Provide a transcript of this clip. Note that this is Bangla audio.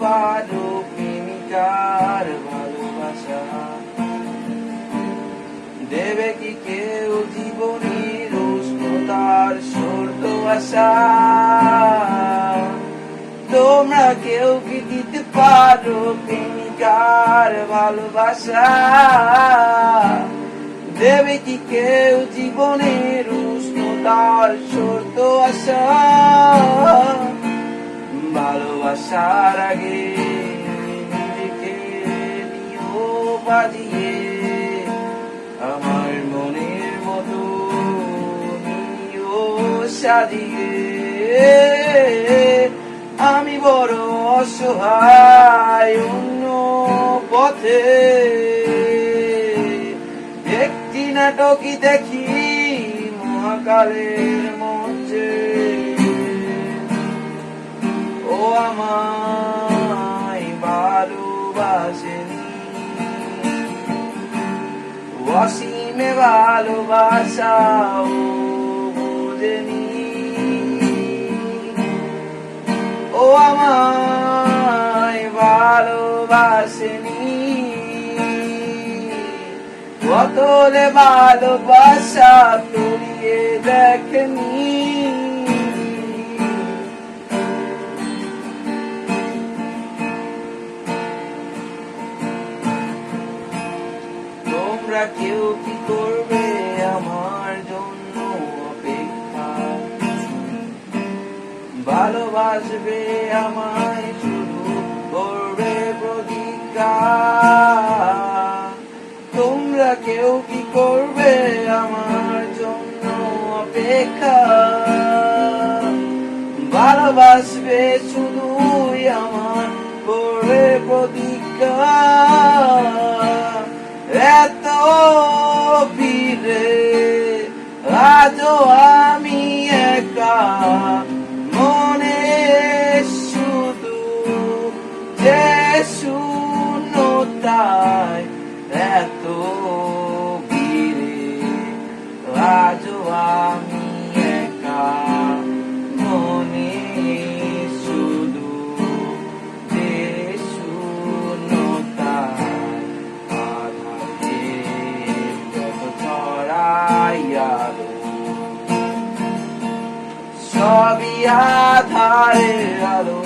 পারো প্রেমিকার ভালোবাসা। দেবে কি কেউ জীবনের উষ্ণতার সর্দ আশা? তোমরা কেউ কি দিতে পারো প্রেমিকার ভালোবাসা? দেবে কি কেউ জীবনের উষ্ণতার সর্দ আশা? ভালোবাসার আগে নিজেকে নিও বাজিয়ে আমার মনের মতো নিও সাজিয়ে আমি বড় অসহায় অন্য পথে একটি নাটকই দেখি মহাকালের মঞ্চে আমায় ভালোবাসেনি। অসীমে ভালোবাসাও বোঝেনি। ও আমায় ভালোবাসেনি। কতলে ভালোবাসা তলিয়ে দেখনি। তোমরা কেউ কি করবে আমার জন্য অপেক্ষা? ভালোবাসবে আমায় শুধু করবে প্রতিজ্ঞা। তোমরা কেউ কি করবে আমার জন্য অপেক্ষা? ভালোবাসবে শুধুই আমার করবে প্রতিজ্ঞা। মনে শুধু যে শূন্যতায় এত ভিড়ে, আজও আমি একা মনে শুধু যে শূন্যতায় আধারে ছড়াইয়ালো সবই আধারে আলো।